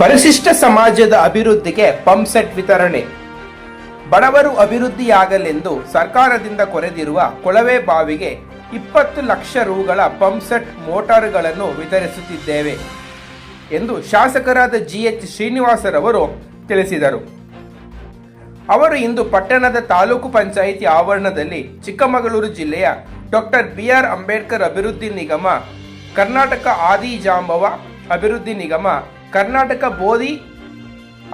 ಪರಿಶಿಷ್ಟ ಸಮಾಜದ ಅಭಿವೃದ್ಧಿಗೆ ಪಂಪ್ಸೆಟ್ ವಿತರಣೆ. ಬಡವರು ಅಭಿವೃದ್ಧಿಯಾಗಲೆಂದು ಸರ್ಕಾರದಿಂದ ಕೊರೆದಿರುವ ಕೊಳವೆ ಬಾವಿಗೆ ಇಪ್ಪತ್ತು ಲಕ್ಷ ರುಗಳ ಪಂಪ್ಸೆಟ್ ಮೋಟಾರ್ಗಳನ್ನು ವಿತರಿಸುತ್ತಿದ್ದೇವೆ ಎಂದು ಶಾಸಕರಾದ ಜಿ ಎಚ್ ಶ್ರೀನಿವಾಸರವರು ತಿಳಿಸಿದರು. ಅವರು ಇಂದು ಪಟ್ಟಣದ ತಾಲೂಕು ಪಂಚಾಯಿತಿ ಆವರಣದಲ್ಲಿ ಚಿಕ್ಕಮಗಳೂರು ಜಿಲ್ಲೆಯ ಡಾಕ್ಟರ್ ಬಿ ಆರ್ ಅಂಬೇಡ್ಕರ್ ಅಭಿವೃದ್ಧಿ ನಿಗಮ, ಕರ್ನಾಟಕ ಆದಿ ಜಾಂಬವ ಅಭಿವೃದ್ಧಿ ನಿಗಮ, ಕರ್ನಾಟಕ ಬೋಧಿ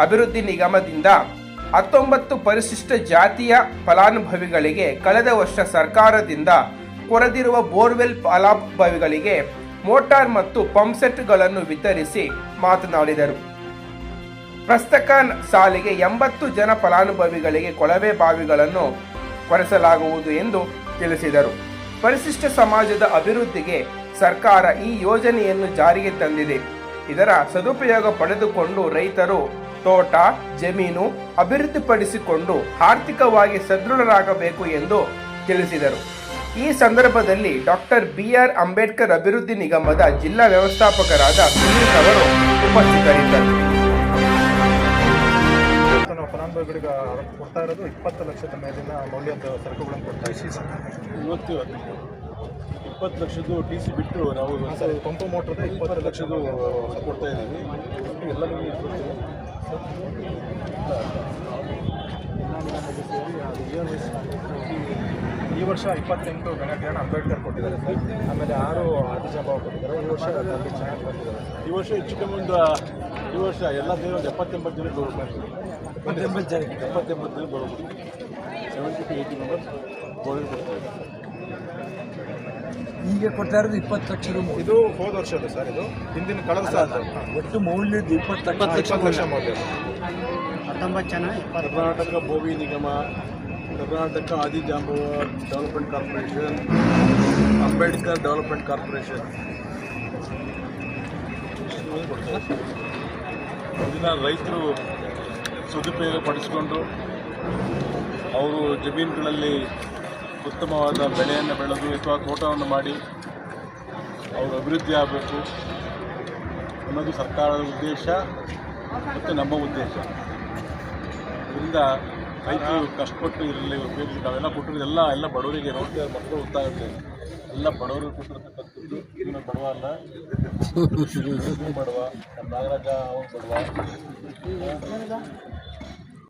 ಅಭಿವೃದ್ಧಿ ನಿಗಮದಿಂದ ಹತ್ತೊಂಬತ್ತು ಪರಿಶಿಷ್ಟ ಜಾತಿಯ ಫಲಾನುಭವಿಗಳಿಗೆ ಕಳೆದ ವರ್ಷ ಸರ್ಕಾರದಿಂದ ಕೊರೆದಿರುವ ಬೋರ್ವೆಲ್ ಫಲಾನುಭವಿಗಳಿಗೆ ಮೋಟಾರ್ ಮತ್ತು ಪಂಪ್ಸೆಟ್ಗಳನ್ನು ವಿತರಿಸಿ ಮಾತನಾಡಿದರು. ಪ್ರಸ್ತಕ ಸಾಲಿಗೆ ಎಂಬತ್ತು ಜನ ಫಲಾನುಭವಿಗಳಿಗೆ ಕೊಳವೆ ಬಾವಿಗಳನ್ನು ಕೊರೆಸಲಾಗುವುದು ಎಂದು ತಿಳಿಸಿದರು. ಪರಿಶಿಷ್ಟ ಸಮಾಜದ ಅಭಿವೃದ್ಧಿಗೆ ಸರ್ಕಾರ ಈ ಯೋಜನೆಯನ್ನು ಜಾರಿಗೆ ತಂದಿದೆ. ಇದರ ಸದುಪಯೋಗ ಪಡೆದುಕೊಂಡು ರೈತರು ತೋಟ, ಜಮೀನು ಅಭಿವೃದ್ಧಿಪಡಿಸಿಕೊಂಡು ಆರ್ಥಿಕವಾಗಿ ಸದೃಢರಾಗಬೇಕು ಎಂದು ತಿಳಿಸಿದರು. ಈ ಸಂದರ್ಭದಲ್ಲಿ ಡಾಕ್ಟರ್ ಬಿ ಆರ್ ಅಂಬೇಡ್ಕರ್ ಅಭಿವೃದ್ಧಿ ನಿಗಮದ ಜಿಲ್ಲಾ ವ್ಯವಸ್ಥಾಪಕರಾದ ಸುನೀಲ್ ಅವರು ಉಪಸ್ಥಿತರಿದ್ದರು. ಫಲಾನುಭವಿಗಳಿಗೆ ಕೊಡ್ತಾ ಇರೋದು ಇಪ್ಪತ್ತು ಲಕ್ಷದ ಮೇಲಿನ ಮೌಲ್ಯದ ಸರಕುಗಳನ್ನು ಕೊಡ್ತಾ ಇದ್ದೀವಿ. ಇವತ್ತು ಇಪ್ಪತ್ತು ಲಕ್ಷದ್ದು ಟಿ ಸಿ ಬಿಟ್ಟು ನಾವು ಪಂಪು ಮೋಟ್ರದ ಇಪ್ಪತ್ತು ಲಕ್ಷದ್ದು ಕೊಡ್ತಾ ಇದ್ದೀವಿ. ಎಲ್ಲ ಈ ವರ್ಷ ಇಪ್ಪತ್ತೆಂಟು ಗಣಕಿರಣ ಅಂಬೇಡ್ಕರ್ ಕೊಟ್ಟಿದ್ದಾರೆ ಸರ್. ಆಮೇಲೆ ಆರು ಆದಿಜಾಬಾವ್ ಕೊಟ್ಟಿದ್ದಾರೆ. ಈ ವರ್ಷ ಚೆನ್ನಾಗಿ ಈ ವರ್ಷ ಹೆಚ್ಚು ಕಮ್ಮಿ ಒಂದು ಈ ವರ್ಷ ಎಲ್ಲ ದೇವರು ಒಂದು ಎಪ್ಪತ್ತೆಂಬತ್ತು ಜನ ಗೋರ್ಮೆಂಟ್ ಎಪ್ಪತ್ತೆಂಬತ್ತು ಜನ ಎಪ್ಪತ್ತೆಂಬತ್ತು ಜನ ಗೌರವ ಸೆವೆಂಟಿ ಟು ಏಯ್ಟಿ ಮೆಂಬರ್ಸ್ ಗೌರವ ಈಗ ಕೊಡ್ತಾ ಇರೋದು ಇಪ್ಪತ್ತು ಲಕ್ಷ ರೂಪಾಯಿ ಇದು ಹೋದ ವರ್ಷದ ಸರ್ ಇದು? ಹಿಂದಿನ ಕಳೆದ ಸಾಲ ಒಟ್ಟು ಮೌಲ್ಯದ ಇಪ್ಪತ್ತು ಲಕ್ಷ. ಇಪ್ಪತ್ತು ಲಕ್ಷ ಮೌಲ್ಯ. ಕರ್ನಾಟಕ ಭೂಮಿ ನಿಗಮ Karnataka Adijambava development corporation Ambedkar development corporation. ಇದನ್ನ ರೈತರು ಸದುಪಯೋಗ ಪಡಿಸಿಕೊಂಡು ಅವರು ಜಮೀನುಗಳಲ್ಲಿ ಉತ್ತಮವಾದ ಬೆಳೆಯನ್ನು ಬೆಳೆದು ಅಥವಾ ತೋಟವನ್ನು ಮಾಡಿ ಅವರು ಅಭಿವೃದ್ಧಿ ಆಗಬೇಕು ಅನ್ನೋದು ಸರ್ಕಾರದ ಉದ್ದೇಶ ಮತ್ತು ನಮ್ಮ ಉದ್ದೇಶ. ಇದರಿಂದ ರೈತರು ಕಷ್ಟಪಟ್ಟು ಇರಲಿ ಉಪಯೋಗಿಸಿ, ನಾವೆಲ್ಲ ಕೊಟ್ಟಿರೋದೆಲ್ಲ, ಎಲ್ಲ ಬಡವರಿಗೆ ನೋಡ್ತಾ ಮಕ್ಕಳು ಗೊತ್ತಾಗುತ್ತೆ ಎಲ್ಲ ಬಡವರು ಕೊಟ್ಟಿರ್ತಕ್ಕಂಥದ್ದು ಇವನು ಬಡವ ಅಲ್ಲ. ಬಡವ. ನಮ್ಮ ನಾಗರಾಜ ಅವನು ಬಡವ.